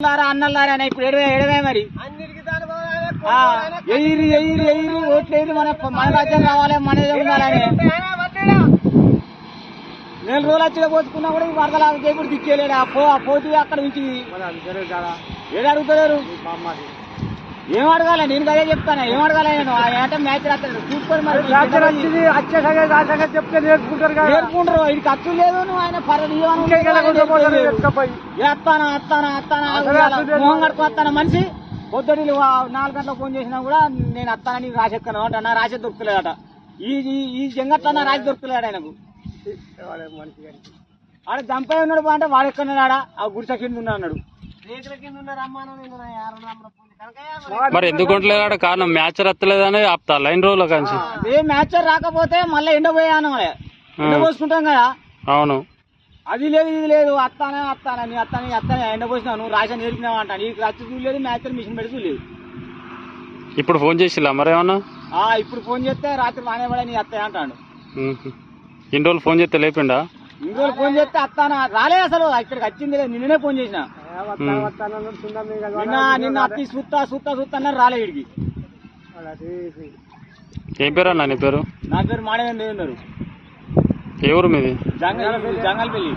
లారా అన్నలారా అని ఇప్పుడు ఎడవే ఎడవే మరి. ఎయిరి ఎయిరి ఎయిరి ఓట్లు ఎయిరి మన మన రాజ్యం రావాలి మనదే ఉండాలని. నెల రోజులు వచ్చి పోతుకున్నా కూడా ఈ వరదల దేవుడు దిక్కేలేడు. ఆ పోటీ అక్కడ నుంచి ఏడు అడుగుతలేరు? ఏం అడగాలి? నేను కదే చెప్తాను? ఏం అడగాలి నేను? ఆ ఏట మ్యాచ్ రాస్తాడు చూసుకొని మరి చెప్తే నేర్చుకుంటారు ఇది ఖర్చు లేదు నువ్వు ఆయన ఎత్తానా అత్తానా అత్తానా అసలే అసలు మొహం వస్తానా మనిషి? పొద్దుడి నాలుగు గంటలకు ఫోన్ చేసినా కూడా నేను అత్తానా నీకు రాసి ఎక్కను అంట. నా రాసి దొరుకుతలేదట. ఈ ఈ- జంగట్ల నా రాసి దొరుకుతలేడు ఆయనకు. ఆడ చంపే ఉన్నాడు అంటే వాడు ఎక్కడ ఆడ ఆ గుడిసె కింద ఉన్నాడు అన్నాడు. మరి. ఎందుకు ఉండలేదు కారణం? మ్యాచ్ రత్తలేదని ఆపుతా లైన్ రోజుల కాంచి ఏ మ్యాచ్ రాకపోతే మళ్ళీ ఎండపోయాను ఎండ పోసుకుంటాం కదా. అవును. అది లేదు ఇది లేదు. అత్తానే అత్తానే నీ అత్తానే అత్తానే. ఎండ పోసినావు నువ్వు రాసిన నేర్పినావు అంట. నీకు రచ్చి చూడలేదు మ్యాచ్ మిషన్ పెట్టి చూడలేదు. ఇప్పుడు ఫోన్ చేసిలా మరేమన్నా ఆ ఇప్పుడు ఫోన్ చేస్తే రాత్రి వానే పడే నీ అత్తయ్య అంటాడు. ఇన్ని రోజులు ఫోన్ చేస్తే లేపిండా? ఇంకో ఫోన్ చేస్తే అత్తానా? రాలేదు అసలు. ఇక్కడికి వచ్చింది లేదు. నిన్ననే ఫోన్ చేసిన. నిన్న నిన్న అత్తి సుత్తా సుత్తా సుత్తా అన్నారు రాలే ఇడికి ఏం పేరు అన్న నీ పేరు? నా పేరు మాడవేంద్ర ఉన్నారు ఏ ఊరు మీది? జంగల్ జంగల్ పెళ్ళి